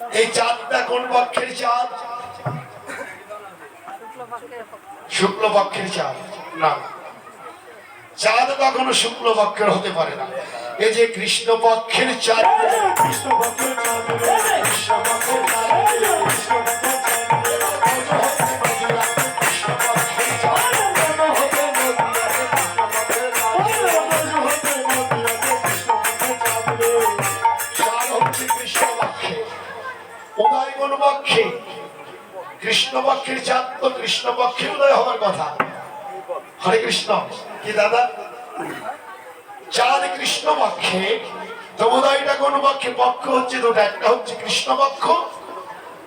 এই চাঁদটা কোন পক্ষের চাঁদ। শুক্ল পক্ষের চাঁদ, না। চাঁদ কখনো শুক্ল পক্ষের হতে পারে না। এই যে কৃষ্ণ পক্ষের চাঁদ। কৃষ্ণ পক্ষের চাঁদ কৃষ্ণ পক্ষের চাঁদ তো কৃষ্ণ পক্ষে উদয় হওয়ার কথা। হরে কৃষ্ণ। কি দাদা? চাঁদ কৃষ্ণ পক্ষে তো উদয়টা কোন পক্ষে? পক্ষ হচ্ছে দুটো একটা হচ্ছে কৃষ্ণ পক্ষ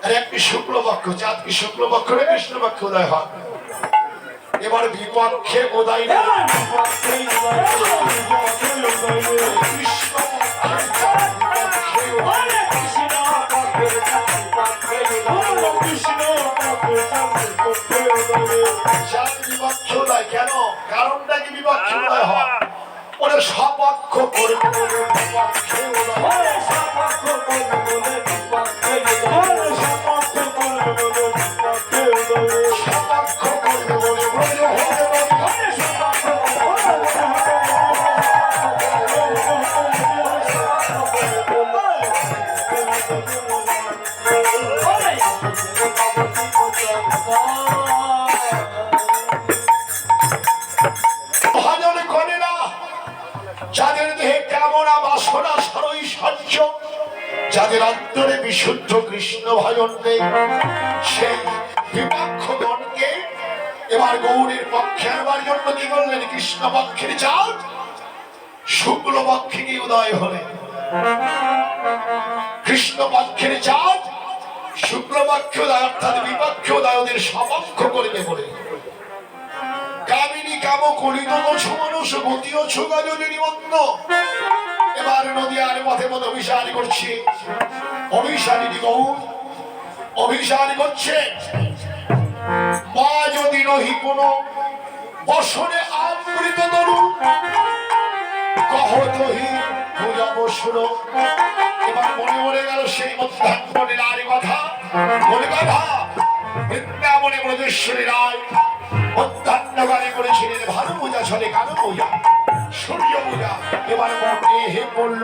আর একটি শুক্ল পক্ষ। চাঁদ কি শুক্ল পক্ষ না কৃষ্ণ পক্ষ উদয় হয়? এবার বিপক্ষে উদয় রে, রে। কৃষ্ণ। কেন কারণটা কি বিপক্ষ উদয় হয় ওরা সপক্ষ করবে বিশুদ্ধ কৃষ্ণ ভজন নেই সেই বিপক্ষ গণকে এবার গৌরের পক্ষে আনবার জন্য কি করলেন? কৃষ্ণ পক্ষের চাঁদ, শুক্ল পক্ষে কি উদয় হলেন। কৃষ্ণ পক্ষের চাঁদ, শুক্ল পক্ষ উদয়, অর্থাৎ বিপক্ষ উদয় ওদের সপক্ষ করিতে বলে। কামিনী কাম কলিত ছ মানুষ গতিও ছুগাজলি নিবন্ধ। এবার নদীয়ার পথে মতো অভিসার করছে। অভিসারিণী গৌর অভিসার করছে মা যদি নহি কোন বসনে আমৃত তরু, কহ তহি পূজা বসুর। এবার মনে মনে গেল সেই মধ্যাহ্নের আর কথা মনে কথা বৃন্দাবনে ব্রজেশ্বরী রায় মধ্যাহ্নকালে করেছিলেন ভালো পূজা চলে কালো পূজা সূর্য পূজা এবার মনে হে পড়ল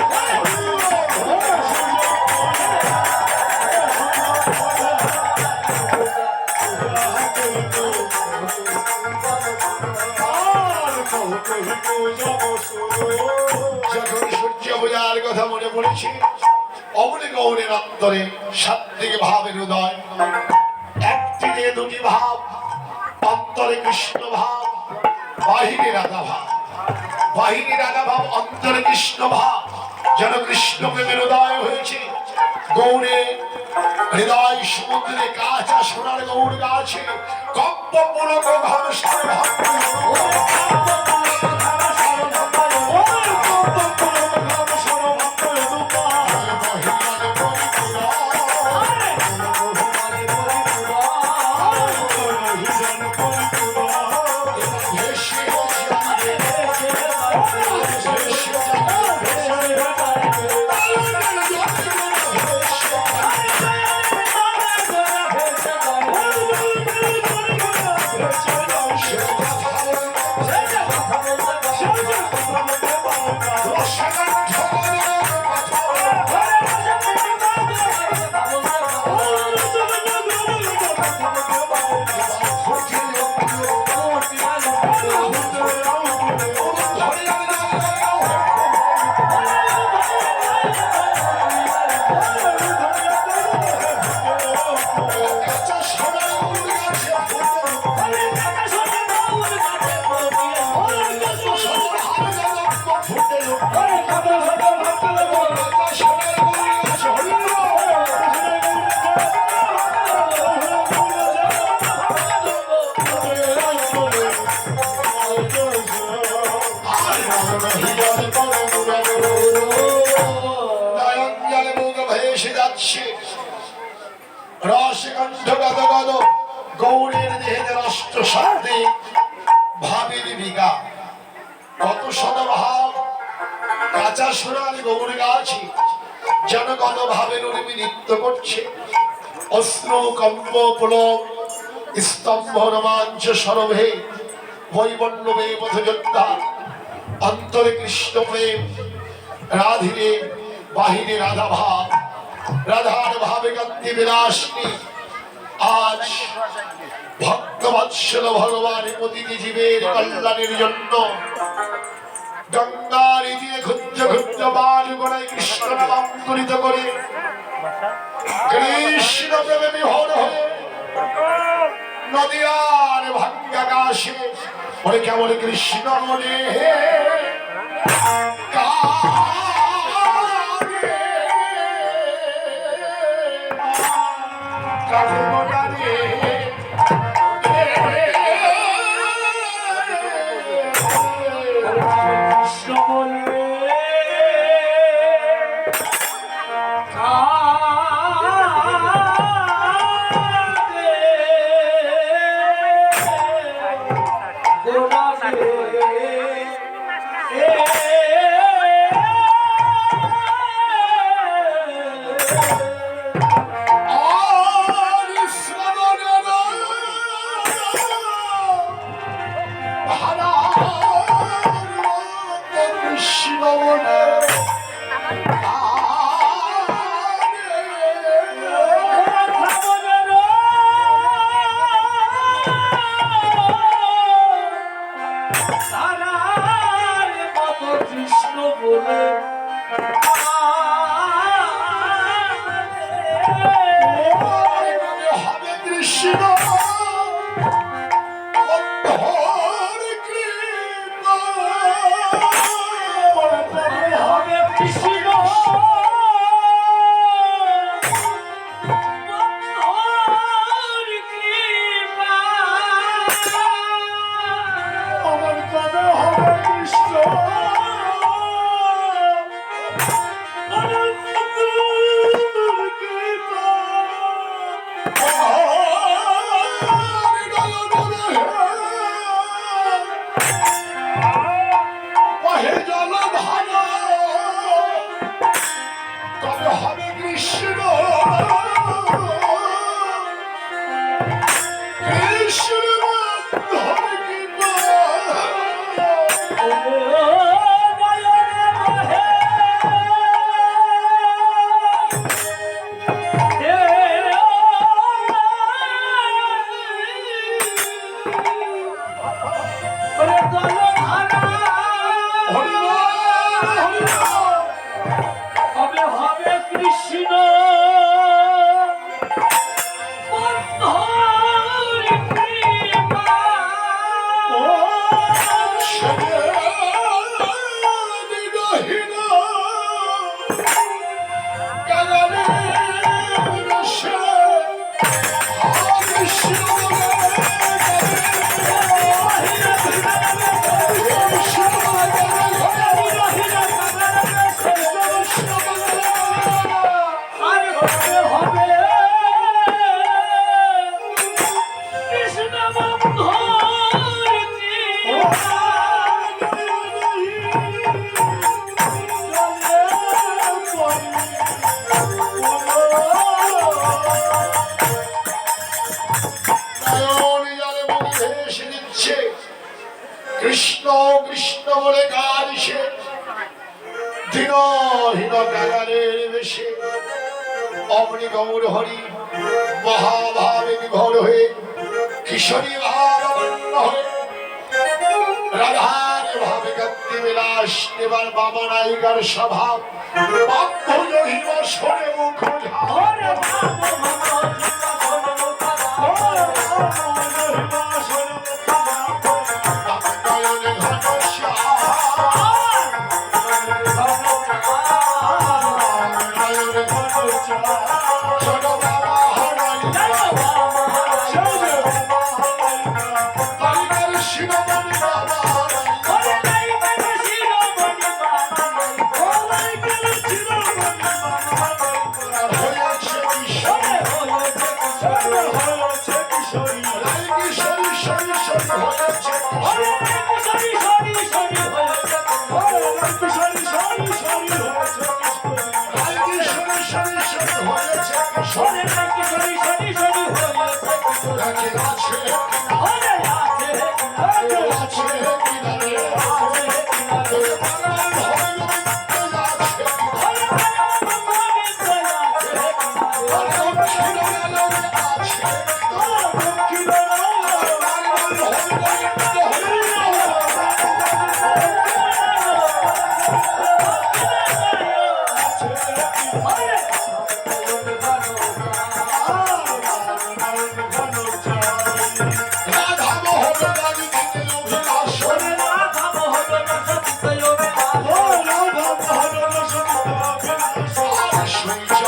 মনে অমনি গৌরের অন্তরে সাত্বিক ভাবের উদয় একদিকে দুটি ভাব, অন্তরে কৃষ্ণ ভাব, বাহিরে রাধা ভাব। বাহিরে রাধা ভাব, অন্তরে কৃষ্ণ ভাব, যেন কৃষ্ণ প্রেমের উদয় হয়েছে। গৌরে, হৃদয় সমুদ্রে কাঁচা সোনার গৌর গাছে কপ্প পুলক ঘন কণ্ঠ গদ গদ গৌরের দেহে রাষ্ট্র শান্তি ভাবের বিঘা। কত শতভাব কাঁচা সোনালি গৌর গাছি যেন কত ভাবের উর্মি নৃত্য করছে। অশ্রু কম্প পুলক স্তম্ভ, রোমাঞ্চ সরভে বৈবন্যবে পথযোদ্ধা, অন্তরে কৃষ্ণ প্রেম, রাধিরে, বাহিরে রাধা ভাব, রাধার ভাবে কান্তি বিলাসী আজ ভক্তবৎসল ভগবান প্রতিটি জীবের কল্যাণের জন্য গঙ্গার তীরে ক্ষুদ্র ক্ষুদ্র বাল গোড়ায় কৃষ্ণ নামাঙ্কুরিত করে কৃষ্ণ প্রেমে বিহর হয়ে নদীয়ার ভাঙ্গা কাশে ওরে কেমন কৃষ্ণ মনে কৃষ্ণ টাকা ও কৃষ্ণ বলে গাইছে দিন হীন কাগারের বেশে অমনি গৌর হরি মহাভাবে বিভোর হয়ে কিশোরী ভাবাপন্ন হয়ে রাধার ভাবে কান্তি এবার বাবা নায়িকার স্বভাব বাক্য সরে chorar Thank you.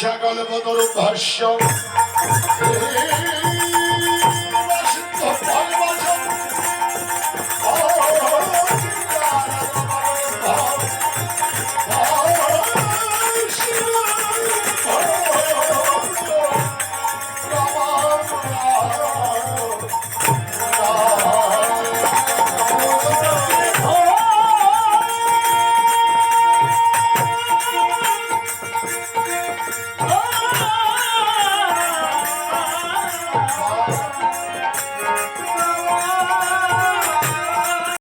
সকল বদর ভাষ্য।